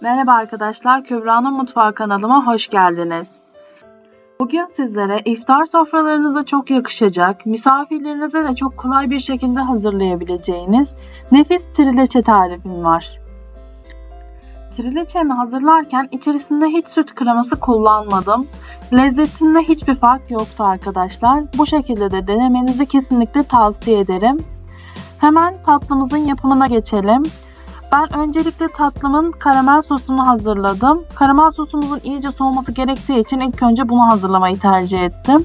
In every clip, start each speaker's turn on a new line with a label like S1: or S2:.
S1: Merhaba arkadaşlar, Kübra'nın Mutfağı kanalıma hoş geldiniz. Bugün sizlere iftar sofralarınıza çok yakışacak, misafirlerinize de çok kolay bir şekilde hazırlayabileceğiniz nefis trileçe tarifim var. Trileçemi hazırlarken içerisinde hiç süt kreması kullanmadım. Lezzetinde hiçbir fark yoktu arkadaşlar. Bu şekilde de denemenizi kesinlikle tavsiye ederim. Hemen tatlımızın yapımına geçelim. Ben öncelikle tatlımın karamel sosunu hazırladım. Karamel sosumuzun iyice soğuması gerektiği için ilk önce bunu hazırlamayı tercih ettim.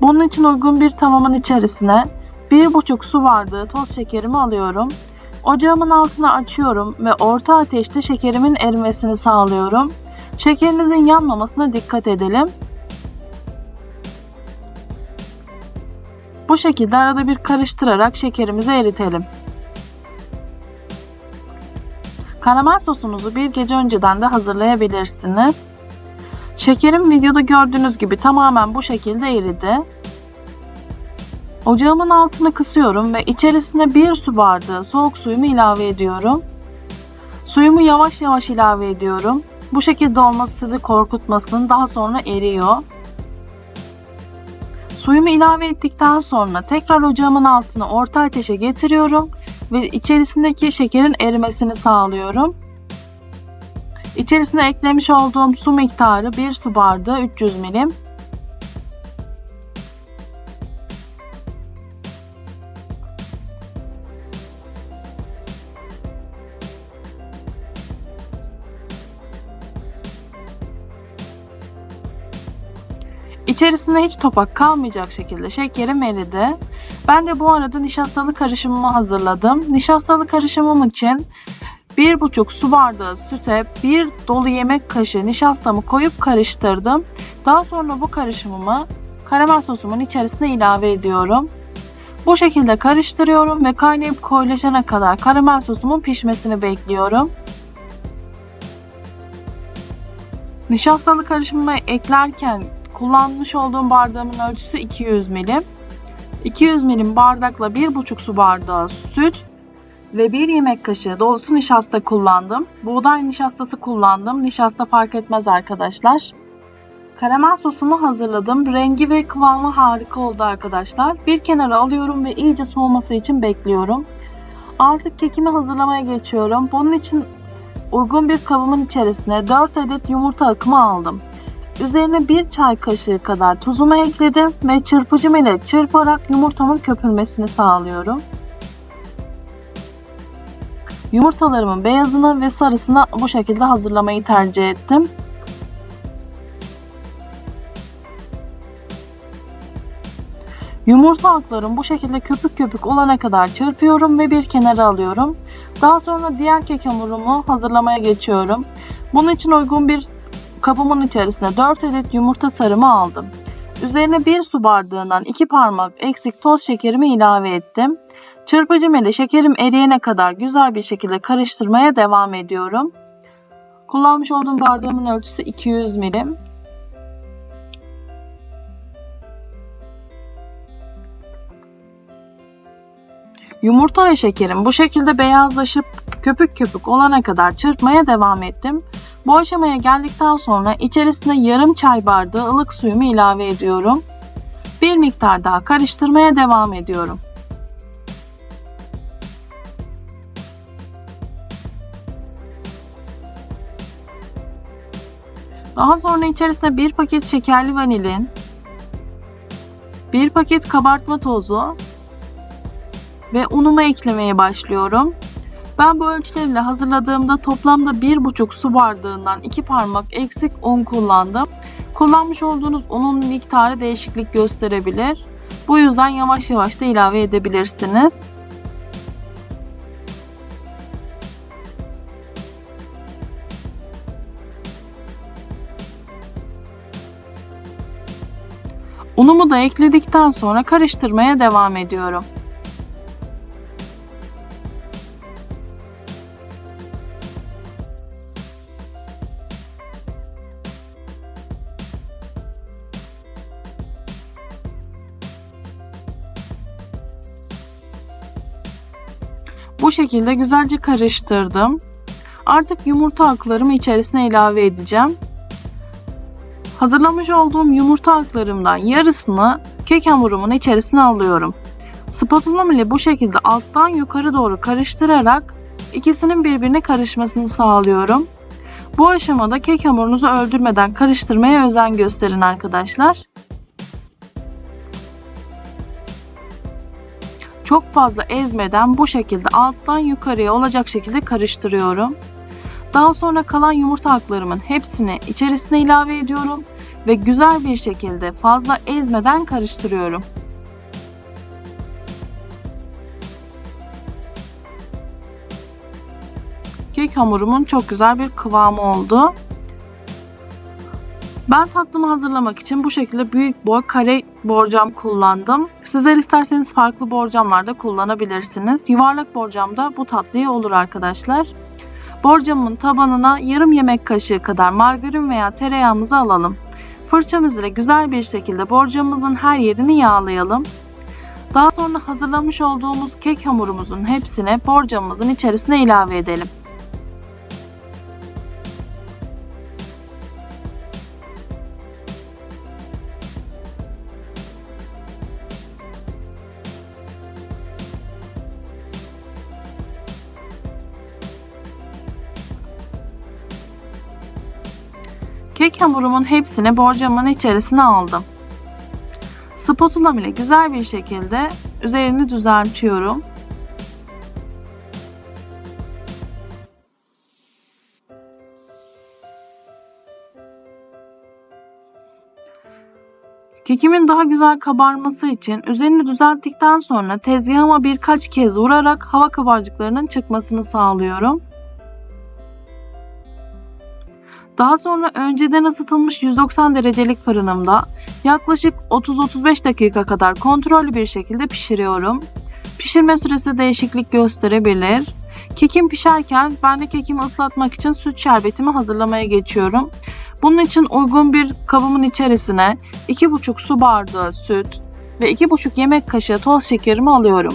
S1: Bunun için uygun bir tavamın içerisine 1,5 su bardağı toz şekerimi alıyorum. Ocağımın altını açıyorum ve orta ateşte şekerimin erimesini sağlıyorum. Şekerinizin yanmamasına dikkat edelim. Bu şekilde arada bir karıştırarak şekerimizi eritelim. Karamel sosunuzu bir gece önceden de hazırlayabilirsiniz. Şekerim videoda gördüğünüz gibi tamamen bu şekilde eridi. Ocağımın altını kısıyorum ve içerisine bir su bardağı soğuk suyumu ilave ediyorum. Suyumu yavaş yavaş ilave ediyorum. Bu şekilde olması sizi korkutmasın. Daha sonra eriyor. Suyumu ilave ettikten sonra tekrar ocağımın altını orta ateşe getiriyorum ve içerisindeki şekerin erimesini sağlıyorum. İçerisine eklemiş olduğum su miktarı 1 su bardağı 300 milim. İçerisinde hiç topak kalmayacak şekilde şekerim eridi. Ben de bu arada nişastalı karışımımı hazırladım. Nişastalı karışımım için 1,5 su bardağı süte 1 dolu yemek kaşığı nişastamı koyup karıştırdım. Daha sonra bu karışımımı karamel sosumun içerisine ilave ediyorum. Bu şekilde karıştırıyorum ve kaynayıp koyulaşana kadar karamel sosumun pişmesini bekliyorum. Nişastalı karışımımı eklerken kullanmış olduğum bardağımın ölçüsü 200 milim. 200 milim bardakla 1,5 su bardağı süt ve 1 yemek kaşığı dolusu nişasta kullandım. Buğday nişastası kullandım. Nişasta fark etmez arkadaşlar. Karamel sosumu hazırladım. Rengi ve kıvamı harika oldu arkadaşlar. Bir kenara alıyorum ve iyice soğuması için bekliyorum. Artık kekimi hazırlamaya geçiyorum. Bunun için uygun bir kabımın içerisine 4 adet yumurta akımı aldım. Üzerine bir çay kaşığı kadar tuzumu ekledim ve çırpıcım ile çırparak yumurtamın köpürmesini sağlıyorum. Yumurtalarımın beyazını ve sarısını bu şekilde hazırlamayı tercih ettim. Yumurta aklarım bu şekilde köpük köpük olana kadar çırpıyorum ve bir kenara alıyorum. Daha sonra diğer kek hamurumu hazırlamaya geçiyorum. Bunun için uygun bir kabımın içerisine 4 adet yumurta sarımı aldım. Üzerine 1 su bardağından 2 parmak eksik toz şekerimi ilave ettim. Çırpıcım ile şekerim eriyene kadar güzel bir şekilde karıştırmaya devam ediyorum. Kullanmış olduğum bardağımın ölçüsü 200 milim. Yumurta ve şekerim bu şekilde beyazlaşıp köpük köpük olana kadar çırpmaya devam ettim. Bu aşamaya geldikten sonra içerisine yarım çay bardağı ılık suyumu ilave ediyorum. Bir miktar daha karıştırmaya devam ediyorum. Daha sonra içerisine bir paket şekerli vanilin, bir paket kabartma tozu ve unumu eklemeye başlıyorum. Ben bu ölçülerle hazırladığımda toplamda 1,5 su bardağından 2 parmak eksik un kullandım. Kullanmış olduğunuz unun miktarı değişiklik gösterebilir. Bu yüzden yavaş yavaş da ilave edebilirsiniz. Unumu da ekledikten sonra karıştırmaya devam ediyorum. Bu şekilde güzelce karıştırdım. Artık yumurta aklarımı içerisine ilave edeceğim. Hazırlamış olduğum yumurta aklarımdan yarısını kek hamurumun içerisine alıyorum. Spatulam ile bu şekilde alttan yukarı doğru karıştırarak ikisinin birbirine karışmasını sağlıyorum. Bu aşamada kek hamurunuzu öldürmeden karıştırmaya özen gösterin arkadaşlar. Çok fazla ezmeden bu şekilde alttan yukarıya olacak şekilde karıştırıyorum. Daha sonra kalan yumurta aklarımın hepsini içerisine ilave ediyorum ve güzel bir şekilde fazla ezmeden karıştırıyorum. Kek hamurumun çok güzel bir kıvamı oldu. Ben tatlımı hazırlamak için bu şekilde büyük boy kare borcam kullandım. Sizler isterseniz farklı borcamlar da kullanabilirsiniz. Yuvarlak borcam da bu tatlıya olur arkadaşlar. Borcamın tabanına yarım yemek kaşığı kadar margarin veya tereyağımızı alalım. Fırçamız ile güzel bir şekilde borcamımızın her yerini yağlayalım. Daha sonra hazırlamış olduğumuz kek hamurumuzun hepsini borcamımızın içerisine ilave edelim. Kek hamurumun hepsini borcamın içerisine aldım. Spatulam ile güzel bir şekilde üzerini düzeltiyorum. Kekimin daha güzel kabarması için üzerini düzelttikten sonra tezgahıma birkaç kez vurarak hava kabarcıklarının çıkmasını sağlıyorum. Daha sonra önceden ısıtılmış 190 derecelik fırınımda yaklaşık 30-35 dakika kadar kontrollü bir şekilde pişiriyorum. Pişirme süresi değişiklik gösterebilir. Kekim pişerken ben de kekimi ıslatmak için süt şerbetimi hazırlamaya geçiyorum. Bunun için uygun bir kabımın içerisine 2,5 su bardağı süt ve 2,5 yemek kaşığı toz şekerimi alıyorum.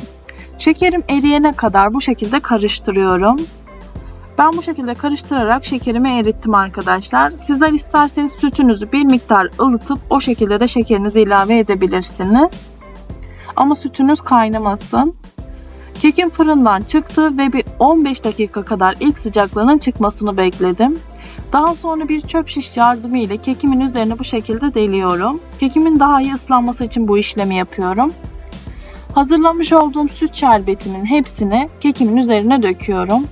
S1: Şekerim eriyene kadar bu şekilde karıştırıyorum. Ben bu şekilde karıştırarak şekerimi erittim arkadaşlar. Sizler isterseniz sütünüzü bir miktar ılıtıp o şekilde de şekerinizi ilave edebilirsiniz. Ama sütünüz kaynamasın. Kekim fırından çıktı ve bir 15 dakika kadar ilk sıcaklığının çıkmasını bekledim. Daha sonra bir çöp şiş yardımı ile kekimin üzerine bu şekilde deliyorum. Kekimin daha iyi ıslanması için bu işlemi yapıyorum. Hazırlamış olduğum süt şerbetimin hepsini kekimin üzerine döküyorum.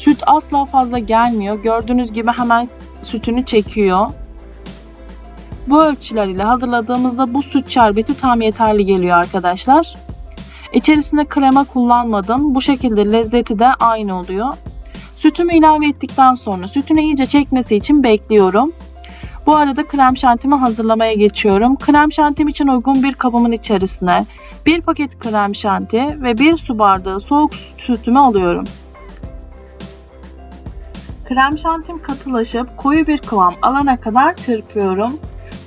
S1: Süt asla fazla gelmiyor. Gördüğünüz gibi hemen sütünü çekiyor. Bu ölçüler ile hazırladığımızda bu süt şerbeti tam yeterli geliyor arkadaşlar. İçerisinde krema kullanmadım. Bu şekilde lezzeti de aynı oluyor. Sütümü ilave ettikten sonra sütünü iyice çekmesi için bekliyorum. Bu arada krem şantimi hazırlamaya geçiyorum. Krem şantim için uygun bir kabımın içerisine bir paket krem şanti ve bir su bardağı soğuk sütümü alıyorum. Krem şantim katılaşıp koyu bir kıvam alana kadar çırpıyorum.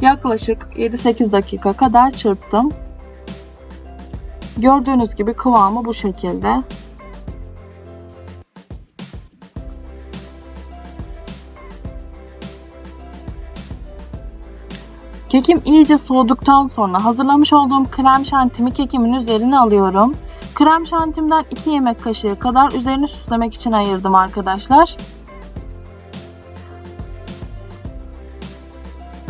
S1: Yaklaşık 7-8 dakika kadar çırptım. Gördüğünüz gibi kıvamı bu şekilde. Kekim iyice soğuduktan sonra hazırlamış olduğum krem şantimi kekimin üzerine alıyorum. Krem şantimden 2 yemek kaşığı kadar üzerini süslemek için ayırdım arkadaşlar.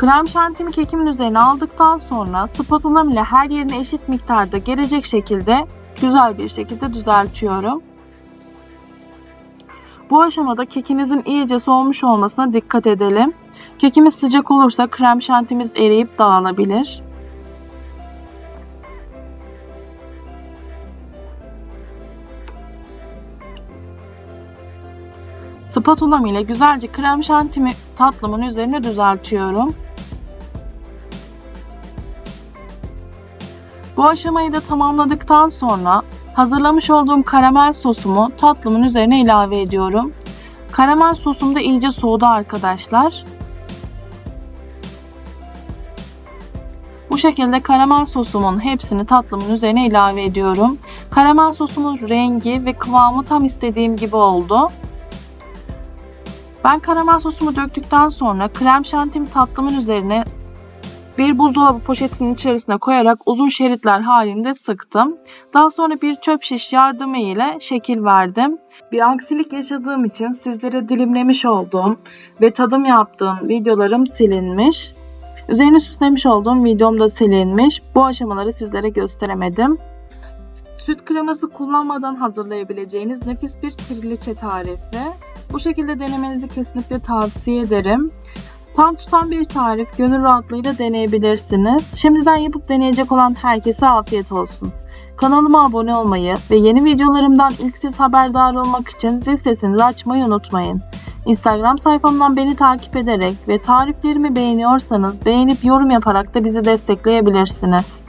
S1: Krem şantimi kekimin üzerine aldıktan sonra spatulam ile her yerine eşit miktarda gelecek şekilde güzel bir şekilde düzeltiyorum. Bu aşamada kekinizin iyice soğumuş olmasına dikkat edelim. Kekimiz sıcak olursa krem şantimiz eriyip dağılabilir. Spatulam ile güzelce krem şantimi tatlımın üzerine düzeltiyorum. Bu aşamayı da tamamladıktan sonra hazırlamış olduğum karamel sosumu tatlımın üzerine ilave ediyorum. Karamel sosum da iyice soğudu arkadaşlar. Bu şekilde karamel sosumun hepsini tatlımın üzerine ilave ediyorum. Karamel sosumun rengi ve kıvamı tam istediğim gibi oldu. Ben karamel sosumu döktükten sonra krem şantimi tatlımın üzerine bir buzdolabı poşetinin içerisine koyarak uzun şeritler halinde sıktım. Daha sonra bir çöp şiş yardımı ile şekil verdim. Bir aksilik yaşadığım için sizlere dilimlemiş olduğum ve tadım yaptığım videolarım silinmiş. Üzerine süslemiş olduğum videom da silinmiş. Bu aşamaları sizlere gösteremedim. Süt kreması kullanmadan hazırlayabileceğiniz nefis bir triliçe tarifi. Bu şekilde denemenizi kesinlikle tavsiye ederim. Tam tutan bir tarif, gönül rahatlığıyla deneyebilirsiniz. Şimdiden yapıp deneyecek olan herkese afiyet olsun. Kanalıma abone olmayı ve yeni videolarımdan ilk siz haberdar olmak için zil sesinizi açmayı unutmayın. Instagram sayfamdan beni takip ederek ve tariflerimi beğeniyorsanız beğenip yorum yaparak da bizi destekleyebilirsiniz.